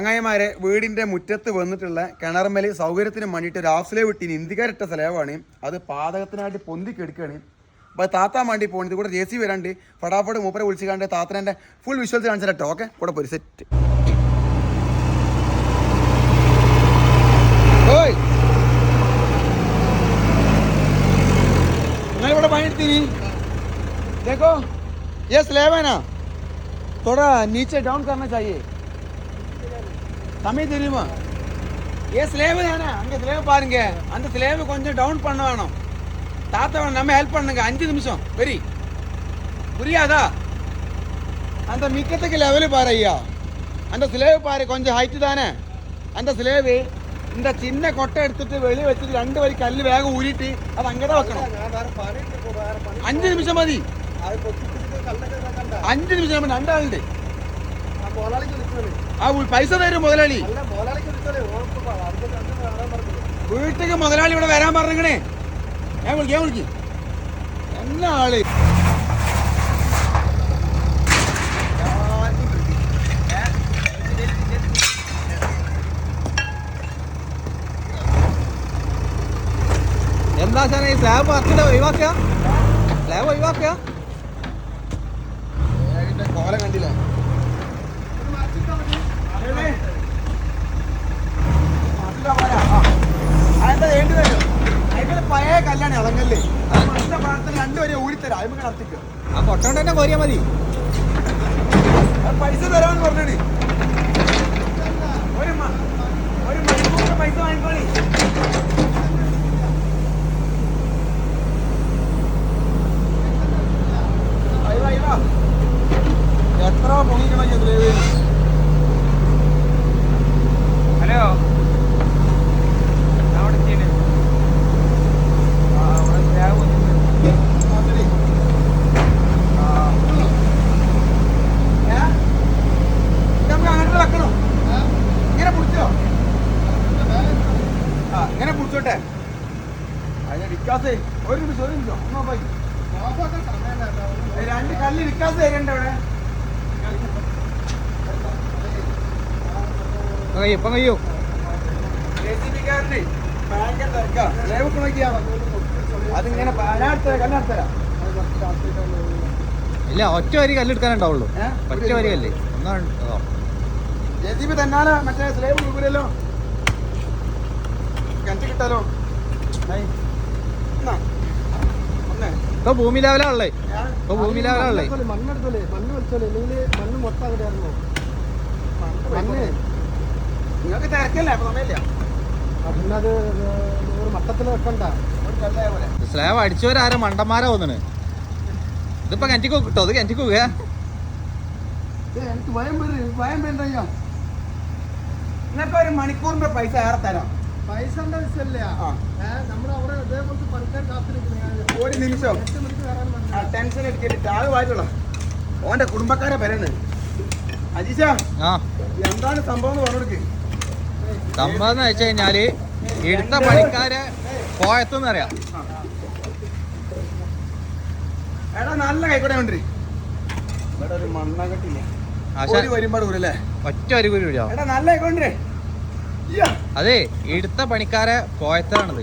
ചങ്ങായിമാരെ വീടിന്റെ മുറ്റത്ത് വന്നിട്ടുള്ള കിണർമല് സൗകര്യത്തിന് വേണ്ടിയിട്ട് ഒരു ഹാഫ് സ്ലേവ് ഇട്ടിന് ഇന്ത്യക്കാരിട്ട സ്ലേവാണ് അത് പാതകത്തിനായിട്ട് പൊന്തി കെടുക്കുകയാണ് അപ്പോൾ താത്താൻ വേണ്ടി പോകുന്നത് കൂടെ ജെ സി വരാണ്ട് ഫടാഫട് മൂപ്പരെ വിളിച്ച് കണ്ട് താത്തനെ ഫുൾ വിഷ്വൽസ് കാണിച്ചു കേട്ടോ ഓക്കെ കൂടെ പോയി സെറ്റ് ഓയ് നിങ്ങളിവിടെ പണിയെടുത്തിന് देखो ये स्लैब है ना थोड़ा नीचे डाउन करना चाहिए தமிழ் தெரியுமா? ஏன் சிலேபு தானே? அங்கே சிலேபு பாருங்க. அந்த சிலேபு கொஞ்சம் டவுன் பண்ண வேணும். தாத்தா நம்ம ஹெல்ப் பண்ணுங்க. அஞ்சு நிமிஷம். வெரி. புரியாதா? அந்த மிக்கத்துக்கு லெவலு பாரு ஐயா. அந்த சிலேவு பாரு கொஞ்சம் ஹைட்டு தானே. அந்த சிலேபு இந்த சின்ன கொட்டை எடுத்துட்டு வெளியே வச்சுட்டு ரெண்டு வரி கல் வேக ஊறிட்டு அது அங்கே தான் வைக்கணும். அஞ்சு நிமிஷம் மதி. அஞ்சு நிமிஷம் ரெண்டாவது ആ പൈസ തരും മുതലാളി. വീട്ടിലേക്ക് മുതലാളി ഇവിടെ വരാൻ പറഞ്ഞേ ഞാൻ വിളിക്കാം ഞാൻ വിളിക്കും. എന്നാ ആൾ? എന്താ സാറേ ഈ സ്ലാബ് പറിച്ചിട്ട് ഒഴിവാക്കുക? സ്ലാബ് ഒഴിവാക്കുക? ഊരിത്തരാം അതിന് ആ കൊട്ട കൊണ്ട് തന്നെ കോരിയാ മതി. പൈസ തരാമെന്ന് പറഞ്ഞേ ഒരു മ- ഒരു മണിക്കൂറിന് പൈസ വാങ്ങിക്കോളി അയ്യോ, അയ്യോ. എത്ര പൊങ്ങിക്കണം ഇതിൽ ഹലോ അതിൽ. ഏ? ഇത് നമുക്ക് അങ്ങോട്ട് വെക്കണം ഇങ്ങനെ പിടിച്ചോ ആ ഇങ്ങനെ പിടിച്ചോട്ടെ അതിന് വിക്കാസേ ഒരു നിമിഷം ഒരു നിമിഷം ഒന്നോ പോയി രണ്ട് കല്ല് വിക്കാസ് തരണ്ട ഇവിടെ ലേവൊക്കെ നോക്കിയാ. അതിങ്ങനെ. ഇല്ല ഒറ്റ വരി കല്ലെടുക്കാനുണ്ടാവുള്ളൂ? ഒറ്റ വരി കല്ല്. ഒന്നാണ് ഓ. JCB തന്നാലെ? മറ്റേ സ്ലേബ് വീഴൂലല്ലോ കിണറ്റ് കിട്ടാലോ. ഇപ്പൊ ഭൂമി ലെവലാ ഉള്ളേ. ഇപ്പൊ ഭൂമി ലെവലാ ഉള്ളേ. മണ്ണെടുത്തോളേ മണ്ണ് വലിച്ചോലേ ഇല്ലെങ്കിൽ മണ്ണ് മൊത്തം ഇറങ്ങും. മണ്ണ്. നിങ്ങൾക്ക് തിരക്കല്ലേ അപ്പൊ സമയമില്ല. അതിനത് അത് ഒരു മട്ടത്തിൽ വെക്കണ്ട. ഒരു കല്ലായ പോലെ. സ്ലാബ് അടിച്ചവരാരോ മണ്ടന്മാരാ തോന്നണ്? ഇതിപ്പോ കിണറ്റിക്ക് കിട്ടോ അത് കിണറ്റിക്ക് പോകുക ഏ, എനിക്ക് ഭയം വരും ഭയം വേണ്ട അയ്യോ. നിങ്ങൾക്ക് ഒരു മണിക്കൂറിന്റെ പൈസ ഏറെ തരാം. കാത്തിരിക്കുന്നത് ഒരു നിമിഷം. ടെൻഷൻ ഓന്റെ കുടുംബക്കാരെ പേരാണ് അജീഷ ആ. എന്താണ് സംഭവം എന്ന് പറഞ്ഞെടുക്ക്. സംഭവം എന്ന് വെച്ച് കഴിഞ്ഞാൽ എടുത്ത പണിക്കാരെ പോയത്തെന്ന് അറിയാം. എടാ നല്ല കൈക്കൂടെ കൊണ്ടിരി. ഇവിടെ ഒരു മണ്ണകട്ടില്ലേ ആശാ ഒരു വരുമ്പാട് ഊരല്ലേ? ഒറ്റ വരി കൂടി വിടാം എടാ നല്ല കൈക്കൊണ്ടിരേ. അതെ എടുത്ത പണിക്കാരെ പോയത്താണത്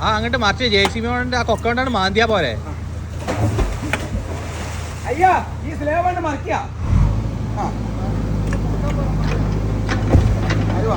ആ അങ്ങോട്ട് മറിച്ച് ജെ സി ബി കൊണ്ട് ആ കൊക്ക കൊണ്ടാണ് മാന്തിയാ പോരെ. അയ്യാ ഈ സ്ലേബ് കൊണ്ട് മറിക്കുക ആ അരുവാ.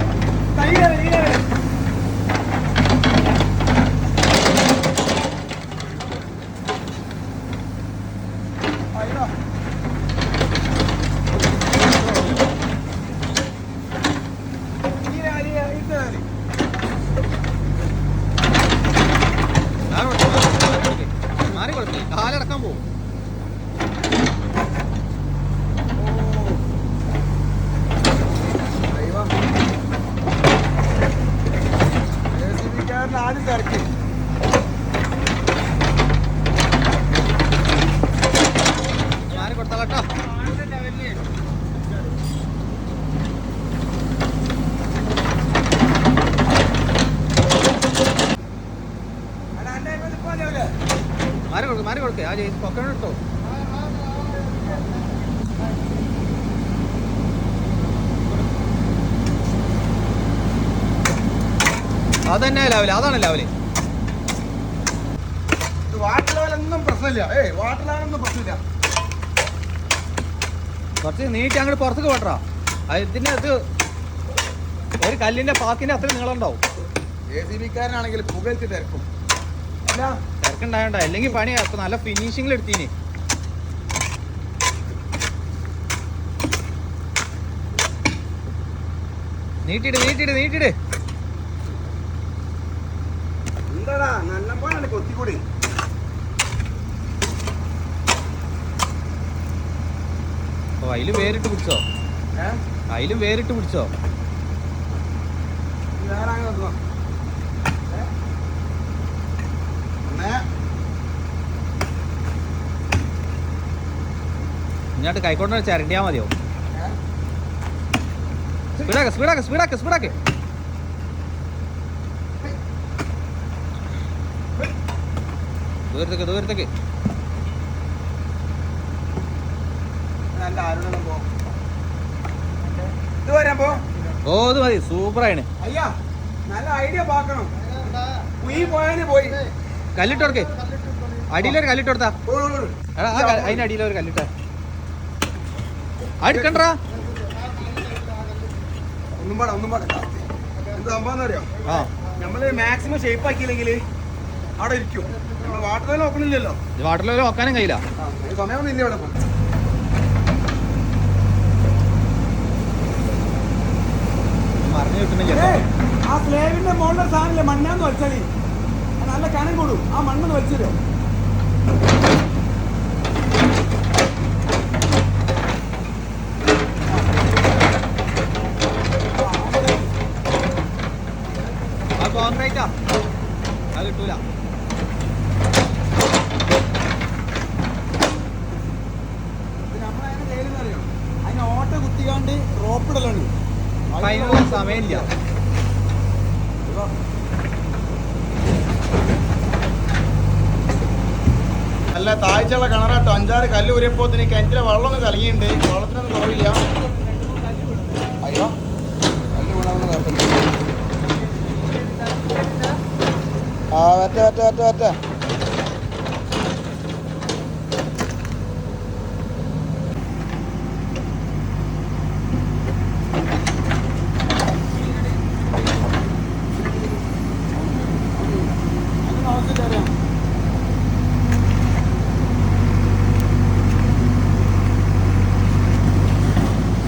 കേട്ടോ മാറി കൊടുക്ക് മാറി കൊടുക്ക് ആ ചേച്ചി പൊക്കണ എടുത്തോ അതന്നെ ലാവൽ അതാണ് ലാവൽ വാട്ടർ ലെവലൊന്നും പ്രശ്നമില്ല. ഏയ് വാട്ടർ ലെവലൊന്നും പ്രശ്നമില്ല. കുറച്ച് നീട്ടി അങ്ങോട്ട് പുറത്തേക്ക് പോട്ടാ അതിന്റെ അത് ഒരു കല്ലിന്റെ പാക്കിന്റെ അത്ര നീളം ഉണ്ടാവും ജെ സി ബിക്കാരനാണെങ്കിൽ പുകഴ്ത്തി തിരക്കും. അല്ല തിരക്കുണ്ടായോണ്ട. അല്ലെങ്കിൽ പണി അപ്പൊ നല്ല ഫിനിഷിംഗിൽ എടുത്തീനി. നീട്ടിട് നീട്ടിട് നീട്ടിട് എന്താടാ നല്ല പോലെ കൊത്തിക്കൂടി. അതിൽ വേറിട്ട് പിടിച്ചോ. അയിൽ അതിലും വേറിട്ട് പിടിച്ചോ. ഇങ്ങോട്ട് കൈക്കോട്ട് ചരണ്ടിയാ മതിയോ? സ്പീഡാക്ക് സ്പീഡാക്ക് സ്പീഡാക്ക് സ്പീഡാക്ക് ദൂരത്തേക്ക് ദൂരത്തേക്ക് നല്ല ആരോടെല്ലാം പോ ഇത് വരാൻ പോ ഓ ഇത് മതി. സൂപ്പറാണ് അയ്യാ നല്ല ഐഡിയ പാക്കണം കുയി പോയാൽ പോയി. കല്ലിട്ട് കൊടുക്കേ അടിയിലൊരു കല്ലിട്ട് കൊടുത്താ ഓ, ഓ, ഓ. എടാ ആ ക- അതിന്റെ അടിയിലൊരു കല്ലിട്ട. അടുക്കണ്ടാ ഒന്നും പാടാ ഒന്നും പാടാ. എന്താ സംഭവം അറിയോ ആ. നമ്മൾ മാക്സിമം ഷേപ്പ് ആക്കിയില്ലെങ്കിൽ അവിടെ ഇരിക്കും. നമ്മൾ വാട്ടർ നോക്കണില്ലല്ലോ വാട്ടർ നോക്കാനും കഴിയില്ല. സമയം ഒന്നും സമയമൊന്നും ഇല്ല ഇവിടെ ഇപ്പം. മറിഞ്ഞു കിട്ടുന്നില്ല ആ സ്ലേവിന്റെ മുകളിലെ സാധനല്ലേ മണ്ണാന്ന് വെച്ചാൽ നല്ല കനം കൂടും. ആ മണ്ണെന്ന് വലിച്ചിരോ ആ കോൺക്രീറ്റാ അത് കിട്ടൂല നമ്മളതിനെ ചെയ്യലെന്നറിയോ അതിന് ഓട്ട കുത്തിക്കാണ്ട് റോപ്പിടലാണ് അപ്പൊ അതിനുള്ള സമയമില്ല. നല്ല താഴ്ചയുള്ള കിണറാട്ടോ. അഞ്ചാറ് കല്ല് ഊരിയപ്പോത്തിന് കിണറ്റിലെ വെള്ളം കലങ്ങിയുണ്ട് വെള്ളത്തിനൊന്നും കുറവില്ല. അയ്യോ. ആ വറ്റ വറ്റ വറ്റ വറ്റ അതിന് ആവശ്യമില്ല അറിയാം.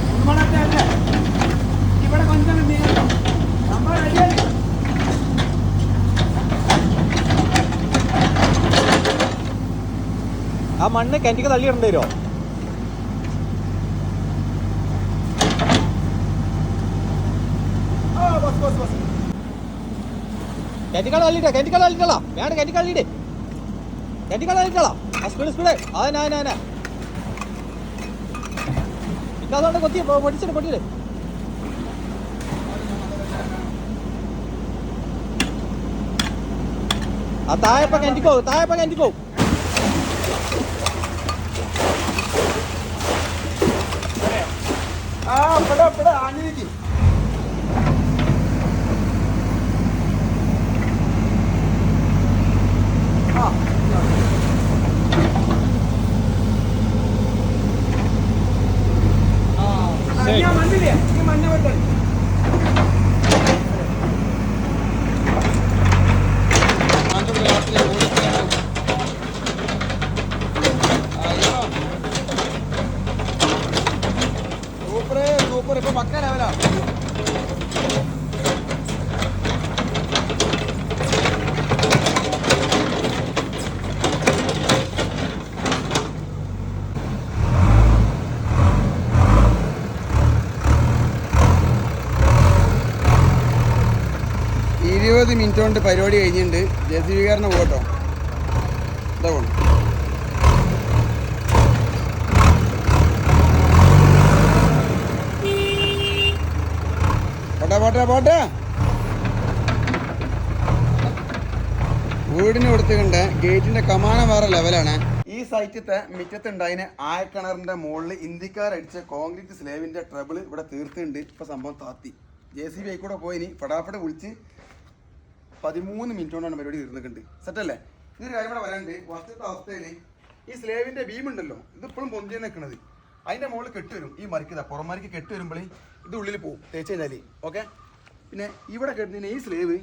ഒന്നും കൂടെ അല്ലേ, അല്ലേ? ഇവിടെ കൊഞ്ചം നീങ്ങണം നമ്മൾ റെഡിയായി ആ മണ്ണ് കിണറ്റിക്ക് തള്ളി ഇടേണ്ടി വരുമോ കിണറ്റിക്കാൾ തള്ളിയിട്ടാ. കിണറ്റിക്കാൾ തള്ളിട്ടളാ വേണ്ട കിണറ്റിക്കാൾ തള്ളിയിട് കിണറ്റിക്കാൾ തള്ളിട്ടളാ ആ സ്പീഡ് സ്പീഡ്. അതന്നെ അതന്നെ അതന്നെ കിണറ്റിക്കോ ആ ഇവിടെ ഇവിടെ ആഞ്ഞിരിക്കും ആ ആ, ഞാൻ മണ്ണില്ലേ ഈ മണ്ണ് വെട്ടൽ സൂപ്പർ സൂപ്പർ ഇപ്പൊ പക്ക ലെവലാ കൊണ്ട് പരിപാടി കഴിഞ്ഞിട്ടുണ്ട്. ജെ സി ബിക്കാരനെ പോകട്ടോ എന്താ പോണം പോട്ടെ പോട്ടെ പോട്ടെ. വീടിന് കൊടുത്തുകൊണ്ട് ഗേറ്റിന്റെ കമാനം വേറെ ലെവലാണ്. ഈ സൈറ്റത്തെ മിറ്റത്തുണ്ടായതിന് ആയക്കിണറിന്റെ മുകളിൽ ഇന്ത്യക്കാർ അടിച്ച കോൺക്രീറ്റ് സ്ലേവിന്റെ ട്രബിൾ ഇവിടെ തീർത്തുണ്ട് ഇപ്പൊ സംഭവം താത്തി. ജെ സി ബി ആയിക്കൂടെ പോയിനി ഫടാഫട വിളിച്ച് പതിമൂന്ന് മിനിറ്റ് കൊണ്ടാണ് പരിപാടി തീർന്നിട്ടുണ്ട് സെറ്റല്ലേ? ഇതൊരു കാര്യം ഇവിടെ വരാണ്ട് വസ്തുത്തെ അവസ്ഥയിൽ ഈ സ്ലേവിന്റെ ഭീമുണ്ടല്ലോ ഇത് ഇപ്പോഴും പൊന്തി നിൽക്കുന്നത് അതിന്റെ മുകളിൽ കെട്ട് വരും. ഈ മരിക്കത പുറമരിക്ക് കെട്ട് വരുമ്പോൾ ഇത് ഉള്ളിൽ പോകും തേച്ച് കഴിഞ്ഞാൽ ഓക്കെ? പിന്നെ ഇവിടെ കെട്ടുന്ന ഈ സ്ലേവ്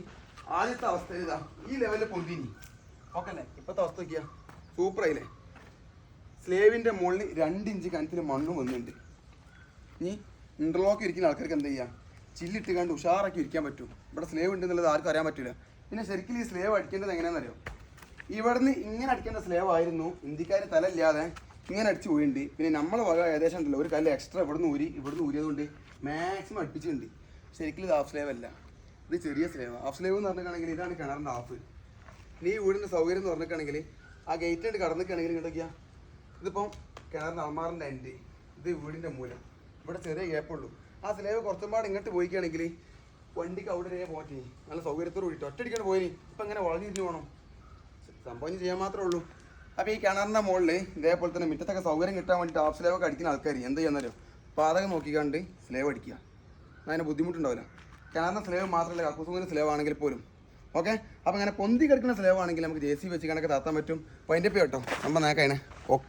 ആദ്യത്തെ അവസ്ഥയിൽ ഇതാ ഈ ലെവലിൽ പൊന്തിനി ഓക്കെ അല്ലേ? ഇപ്പോഴത്തെ അവസ്ഥ നോക്കിയാ. സൂപ്പർ ആയില്ലേ? സ്ലേവിന്റെ മുകളിൽ രണ്ട് ഇഞ്ച് കനത്തിൽ മണ്ണും വന്നിട്ടുണ്ട് ഇനി ഇന്റർലോക്ക് ഇരിക്കുന്ന ആൾക്കാർക്ക് എന്ത് ചെയ്യാം? ചില്ലിട്ട് കണ്ട് ഉഷാറാക്കി ഇരിക്കാൻ പറ്റും. ഇവിടെ സ്ലേവ് ഉണ്ടെന്നുള്ളത് ആർക്കും അറിയാൻ പറ്റില്ല പിന്നെ ശരിക്കും ഈ സ്ലേവ് അടിക്കേണ്ടത് എങ്ങനെയാണെന്നറിയോ? ഇവിടുന്ന് ഇങ്ങനെ അടിക്കേണ്ട സ്ലേവ് ആയിരുന്നു. ഇന്ത്യക്കാർ തല ഇല്ലാതെ ഇങ്ങനെ അടിച്ച് പോയിട്ടുണ്ട് പിന്നെ നമ്മളെ വക ഏകദേശം ഉണ്ടല്ലോ. ഒരു കല്ല് എക്സ്ട്രാ ഇവിടുന്ന് ഊരി ഇവിടുന്ന് ഊരിയതുകൊണ്ട് മാക്സിമം അടുപ്പിച്ചിട്ടുണ്ട്. ശരിക്കും ഇത് ഹാഫ് സ്ലേവ് അല്ല. ഇത് ചെറിയ സ്ലേവ് ഹാഫ് സ്ലേവ് എന്ന് പറഞ്ഞിട്ടാണെങ്കിൽ ഇതാണ് കിണറിന്റെ ഹാഫ് ഇനി ഈ വീടിന്റെ സൗകര്യം എന്ന് പറഞ്ഞിട്ടാണെങ്കിൽ ആ ഗേറ്റ് ആയിട്ട് കടന്നിട്ടാണെങ്കിൽ ഇങ്ങോട്ടൊക്കെയാ ഇതിപ്പം കിണറിന്റെ അൾമാറിന്റെ എൻഡ് ഇത് വീടിന്റെ മൂലം. ഇവിടെ ചെറിയ ഗ്യാപ്പുള്ളൂ ആ സ്ലേവ് കുറച്ചും ഇങ്ങോട്ട് പോയിക്കുകയാണെങ്കിൽ വണ്ടിക്ക് അവിടെ വരെ പോറ്റി. നല്ല സൗകര്യത്തോട് കൂടിയിട്ട് ഒറ്റടിക്കാണ് പോയി ഇപ്പം ഇങ്ങനെ വളഞ്ഞിരിഞ്ഞു പോകണം സംഭവം ചെയ്യാൻ മാത്രമേ ഉള്ളൂ. അപ്പോൾ ഈ കിണറിന്റെ മുകളിൽ ഇതേപോലെ തന്നെ മുറ്റത്തൊക്കെ സൗകര്യം കിട്ടാൻ വേണ്ടിയിട്ട് ഹാഫ് സ്ലേവ് ഒക്കെ അടിക്കുന്ന ആൾക്കാർ എന്ത് ചെയ്യുന്നല്ലോ പാതകം നോക്കിക്കാണ്ട് സ്ലേവ് അടിക്കുക. അതിന് ബുദ്ധിമുട്ടുണ്ടാവില്ല. കിണറിന്റെ സ്ലേവ് മാത്രമല്ല കക്കൂസുങ്ങിന്റെ സ്ലേവ് ആണെങ്കിൽ പോലും. ഓക്കെ? അപ്പോൾ ഇങ്ങനെ പൊന്തി കിടക്കുന്ന സ്ലേവ് ആണെങ്കിൽ നമുക്ക് ജെ സി വെച്ച് കണക്ക് താത്താൻ പറ്റും. അപ്പോൾ അതിന്റെ പേ കേട്ടോ. നമ്മൾ നേക്കാണ് ഓക്കെ.